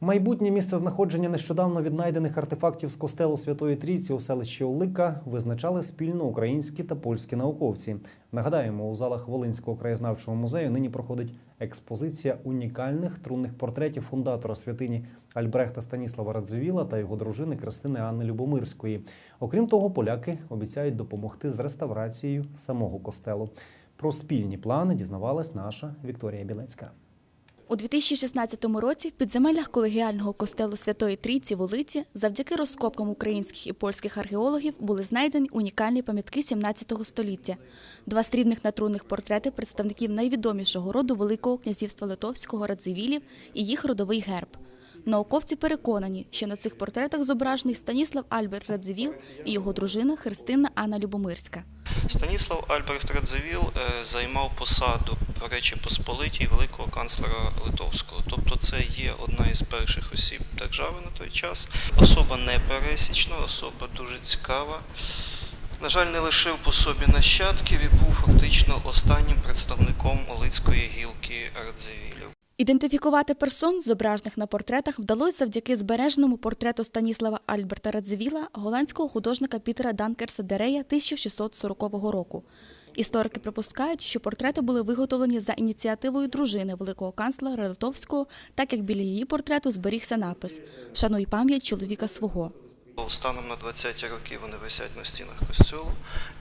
Майбутнє місце знаходження нещодавно віднайдених артефактів з костелу Святої Трійці у селищі Олика визначали спільно українські та польські науковці. Нагадаємо, у залах Волинського краєзнавчого музею нині проходить експозиція унікальних трунних портретів фундатора святині Альбрехта Станіслава Радзивіла та його дружини Кристини Анни Любомирської. Окрім того, поляки обіцяють допомогти з реставрацією самого костелу. Про спільні плани дізнавалась наша Вікторія Білецька. У 2016 році в підземеллях колегіального костелу Святої Трійці в Олиці завдяки розкопкам українських і польських археологів були знайдені унікальні пам'ятки 17 століття. Два срібних натрунних портрети представників найвідомішого роду Великого князівства Литовського Радзивілів і їх родовий герб. Науковці переконані, що на цих портретах зображений Станіслав Альберт Радзивіл і його дружина Христина Анна Любомирська. Станіслав Альберт Радзивіл е, займав посаду в Речі Посполитій великого канцлера Литовського. Тобто це є одна із перших осіб держави на той час. Особа непересічна, особа дуже цікава. На жаль, не лишив по собі нащадків і був фактично останнім представником Олицької гілки Радзивілів. Ідентифікувати персон, зображених на портретах, вдалося завдяки збереженому портрету Станіслава Альберта Радзивіла голландського художника Пітера Данкерса Дерея 1640 року. Історики припускають, що портрети були виготовлені за ініціативою дружини великого канцлера Литовського, так як біля її портрету зберігся напис «Шануй пам'ять чоловіка свого». Станом на 20-ті роки вони висять на стінах костюлу.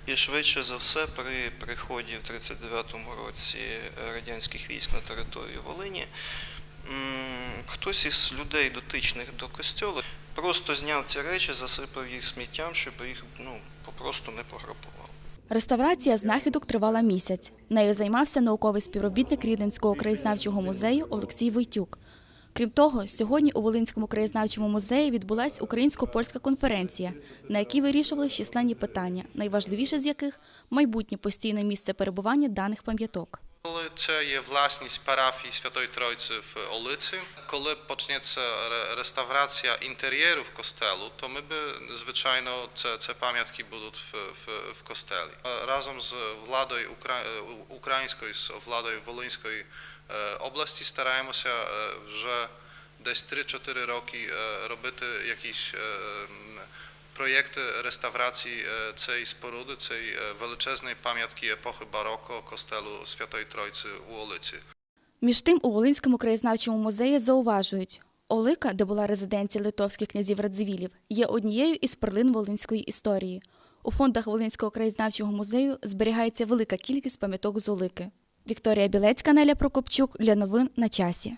І швидше за все, при приході в 39-му році радянських військ на територію Волині, хтось із людей, дотичних до костюлу, просто зняв ці речі, засипав їх сміттям, щоб їх ну, попросту не пограбували. Реставрація знахідок тривала місяць. Нею займався науковий співробітник Рівненського краєзнавчого музею Олексій Войтюк. Крім того, сьогодні у Волинському краєзнавчому музеї відбулася українсько-польська конференція, на якій вирішували численні питання, найважливіше з яких майбутнє постійне місце перебування даних пам'яток. Коли це є власність парафії Святої Тройці в Олиці, коли почнеться ре- реставрація інтер'єрів костелу, то ми би звичайно це, це пам'ятки будуть в, в, в костелі. Е, Разом з владою Укра... е, українською з владою Волинської е, області стараємося е, вже десь 3-4 роки е, робити якісь проєкти реставрації цієї споруди, е, величезної пам'ятки епохи бароко костелу Святої Тройці у Олиці. Між тим, у Волинському краєзнавчому музеї зауважують, Олика, де була резиденція литовських князів Радзивілів, є однією із перлин волинської історії. У фондах Волинського краєзнавчого музею зберігається велика кількість пам'яток з Олики. Вікторія Білецька, Неля Прокопчук для новин на часі.